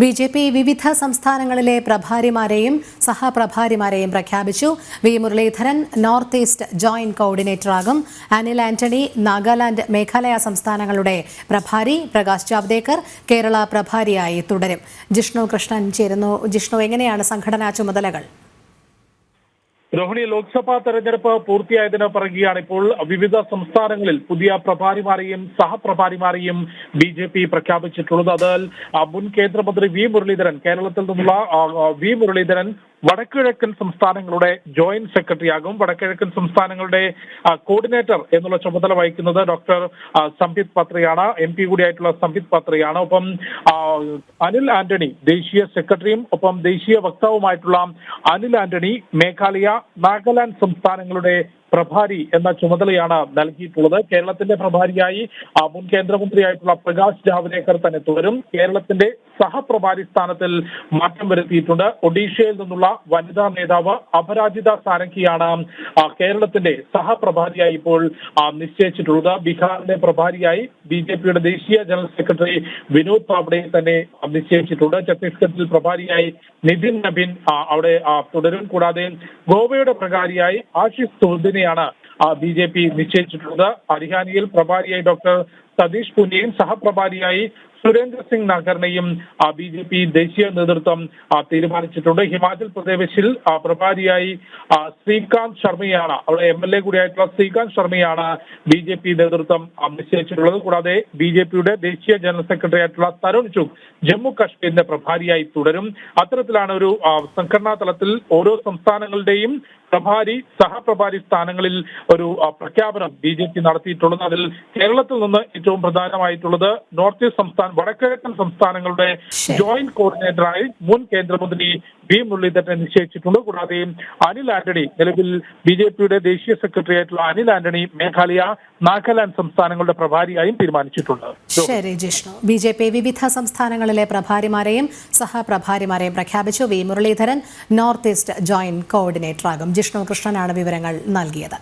B J P വിവിധ സംസ്ഥാനങ്ങളിലെ പ്രഭാരിമാരെയും സഹപ്രഭാരിമാരെയും പ്രഖ്യാപിച്ചു. V Muraleedharan north east joint കോർഡിനേറ്ററാകും. Anil Antony Nagaland Meghalaya സംസ്ഥാനങ്ങളുടെ പ്രഭാരി. പ്രകാശ് ജാവ്ദേക്കർ കേരള പ്രഭാരിയായി തുടരും. ജിഷ്ണു കൃഷ്ണൻ ചേരുന്നു. ജിഷ്ണു എങ്ങനെയാണ് സംഘടനാ ചുമതലകൾ? രോഹിണി ലോക്സഭാ തെരഞ്ഞെടുപ്പ് പൂർത്തിയായതിന് പറയുകയാണ് ഇപ്പോൾ വിവിധ സംസ്ഥാനങ്ങളിൽ പുതിയ പ്രഭാരിമാരെയും സഹപ്രഭാരിമാരെയും ബി ജെ പി പ്രഖ്യാപിച്ചിട്ടുള്ളത്. അതിൽ മുൻ കേന്ദ്രമന്ത്രി വി മുരളീധരൻ കേരളത്തിൽ നിന്നുള്ള വി മുരളീധരൻ വടക്കിഴക്കൻ സംസ്ഥാനങ്ങളുടെ ജോയിന്റ് സെക്രട്ടറിയാകും. വടക്കിഴക്കൻ സംസ്ഥാനങ്ങളുടെ കോർഡിനേറ്റർ എന്നുള്ള ചുമതല വഹിക്കുന്നത് ഡോക്ടർ സംപിത് പത്രയാണ്. എം പി കൂടിയായിട്ടുള്ള സംബിത് പത്രയാണ്. ഒപ്പം അനിൽ ആന്റണി ദേശീയ സെക്രട്ടറിയും ഒപ്പം ദേശീയ വക്താവുമായിട്ടുള്ള അനിൽ ആന്റണി മേഘാലയ നാഗാലാൻഡ് സംസ്ഥാനങ്ങളുടെ പ്രഭാരി എന്ന ചുമതലയാണ് നൽകിയിട്ടുള്ളത്. കേരളത്തിന്റെ പ്രഭാരിയായി മുൻ കേന്ദ്രമന്ത്രിയായിട്ടുള്ള പ്രകാശ് ജാവ്ദേക്കർ തന്നെ തുടരും. കേരളത്തിന്റെ സഹപ്രഭാരി സ്ഥാനത്തിൽ മാറ്റം വരുത്തിയിട്ടുണ്ട്. ഒഡീഷയിൽ നിന്നുള്ള വനിതാ നേതാവ് അപരാജിത സാരംഗിയാണ് കേരളത്തിന്റെ സഹപ്രഭാരിയായി ഇപ്പോൾ നിശ്ചയിച്ചിട്ടുള്ളത്. ബീഹാറിന്റെ പ്രഭാരിയായി ബി ജെ പിയുടെ ദേശീയ ജനറൽ സെക്രട്ടറി വിനോദ് പാവ്ഡയെ തന്നെ നിശ്ചയിച്ചിട്ടുണ്ട്. ഛത്തീസ്ഗഡിൽ പ്രഭാരിയായി നിതിൻ നബിൻ അവിടെ തുടരും. കൂടാതെ ഗോവയുടെ പ്രഭാരിയായി ആശിഷ് സുഹൃദിനെയാണ് ബി ജെ പി നിശ്ചയിച്ചിട്ടുള്ളത്. ഹരിയാനയിൽ പ്രഭാരിയായി ഡോക്ടർ സതീഷ് പുനിയും സഹപ്രഭാരിയായി സുരേന്ദ്ര സിംഗ് നഗറിനെയും ബി ജെ പി ദേശീയ നേതൃത്വം തീരുമാനിച്ചിട്ടുണ്ട്. ഹിമാചൽ പ്രദേശിൽ പ്രഭാരിയായി ശ്രീകാന്ത് ശർമ്മയാണ്. അവിടെ എം എൽ എ കൂടിയായിട്ടുള്ള ശ്രീകാന്ത് ശർമ്മയാണ് ബി ജെ പി നേതൃത്വം നിശ്ചയിച്ചിട്ടുള്ളത്. കൂടാതെ ബി ജെ പിയുടെ ദേശീയ ജനറൽ സെക്രട്ടറി ആയിട്ടുള്ള തരുൺ ചുഗ് ജമ്മു കാശ്മീരിന്റെ പ്രഭാരിയായി തുടരും. അത്തരത്തിലാണ് ഒരു സംഘടനാ തലത്തിൽ ഓരോ സംസ്ഥാനങ്ങളുടെയും പ്രഭാരി സഹപ്രഭാരി സ്ഥാനങ്ങളിൽ ഒരു പ്രഖ്യാപനം ബി ജെ പി നടത്തിയിട്ടുള്ളത്. അതിൽ കേരളത്തിൽ നിന്ന് ഏറ്റവും പ്രധാനമായിട്ടുള്ളത് നോർത്ത് ഈസ്റ്റ് സംസ്ഥാന വടക്കിഴക്കൻ സംസ്ഥാനങ്ങളുടെ ജോയിന്റ് കോർഡിനേറ്ററായി മുൻ കേന്ദ്രമന്ത്രി വി മുരളീധരനെ നിശ്ചയിച്ചിട്ടുണ്ട്. കൂടാതെ അനിൽ ആന്റണി നിലവിൽ ബി ജെ പിയുടെ ദേശീയ സെക്രട്ടറി ആയിട്ടുള്ള അനിൽ ആന്റണി മേഘാലയ നാഗാലാൻഡ് സംസ്ഥാനങ്ങളുടെ പ്രഭാരിയായും തീരുമാനിച്ചിട്ടുണ്ട്. ശരി ജിഷ്ണു. ബി ജെ പി വിവിധ സംസ്ഥാനങ്ങളിലെ പ്രഭാരിമാരെയും സഹപ്രഭാരിമാരെയും പ്രഖ്യാപിച്ചു. V Muraleedharan north east joint കോർഡിനേറ്ററാകും. Jishnu കൃഷ്ണനാണ് വിവരങ്ങൾ നൽകിയത്.